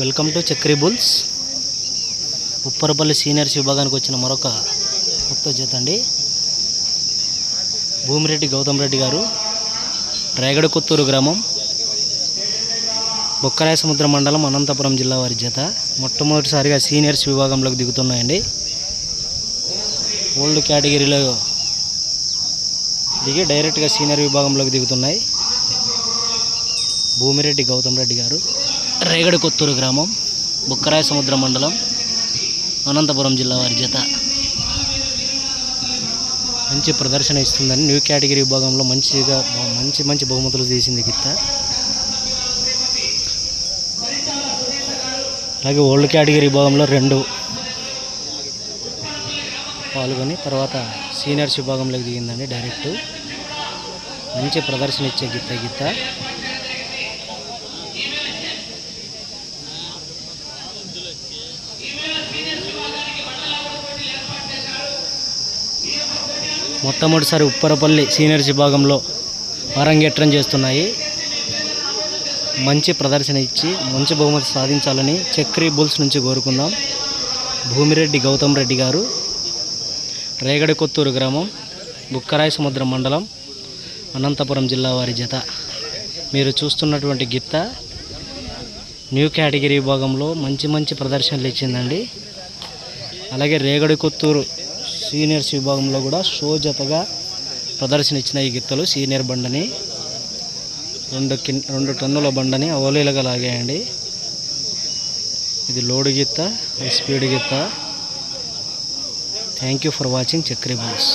Welcome to Chakri bulls. Upparapalli seniors విభాగానికి వచ్చిన మరొక కొత్త జత అండి. భూమిరెడ్డి గౌతమ్ రెడ్డి గారు రేగడకొత్తూరు గ్రామం బొక్కరాయ సముద్ర మండలం అనంతపురం జిల్లా వారి జత. మొట్టమొదటిసారిగా సీనియర్స్ విభాగంలోకి దిగుతున్నాయండి. ఓల్డ్ కేటగిరీలో దిగి డైరెక్ట్గా సీనియర్ విభాగంలోకి దిగుతున్నాయి భూమిరెడ్డి గౌతమ్ రెడ్డి గారు. రేగడి కొత్తూరు గ్రామం బుక్కరాయ సముద్ర మండలం అనంతపురం జిల్లా వారి జత. మంచి ప్రదర్శన ఇస్తుందని న్యూ కేటగిరీ విభాగంలో మంచిగా మంచి మంచి బహుమతులు తీసింది గిత్త. అలాగే ఓల్డ్ కేటగిరీ విభాగంలో రెండు పాల్గొని తర్వాత సీనియర్స్ విభాగంలోకి దిగిందండి డైరెక్ట్. మంచి ప్రదర్శన ఇచ్చే గిత్త గిత్త. మొట్టమొదటిసారి ఉప్పరపల్లి సీనియర్స్ విభాగంలో అరంగేట్రం చేస్తున్నాయి. మంచి ప్రదర్శన ఇచ్చి మంచి బహుమతి సాధించాలని చక్రీ బుల్స్ నుంచి కోరుకుందాం. భూమిరెడ్డి గౌతమ్ రెడ్డి గారు రేగడి కొత్తూరు గ్రామం బుక్కరాయ సముద్రం మండలం అనంతపురం జిల్లా వారి జత. మీరు చూస్తున్నటువంటి గిత్త న్యూ కేటగిరీ విభాగంలో మంచి మంచి ప్రదర్శనలు ఇచ్చిందండి. అలాగే రేగడి కొత్తూరు సీనియర్స్ విభాగంలో కూడా షో జతగా ప్రదర్శన ఇచ్చిన ఈ గిత్తలు సీనియర్ బండని. రెండు కిన్ రెండు టన్నుల బండని అవలీలగా లాగాయండి. ఇది లోడు గిత్త స్పీడ్ గిత్త. Thank you for watching Chakri bulls.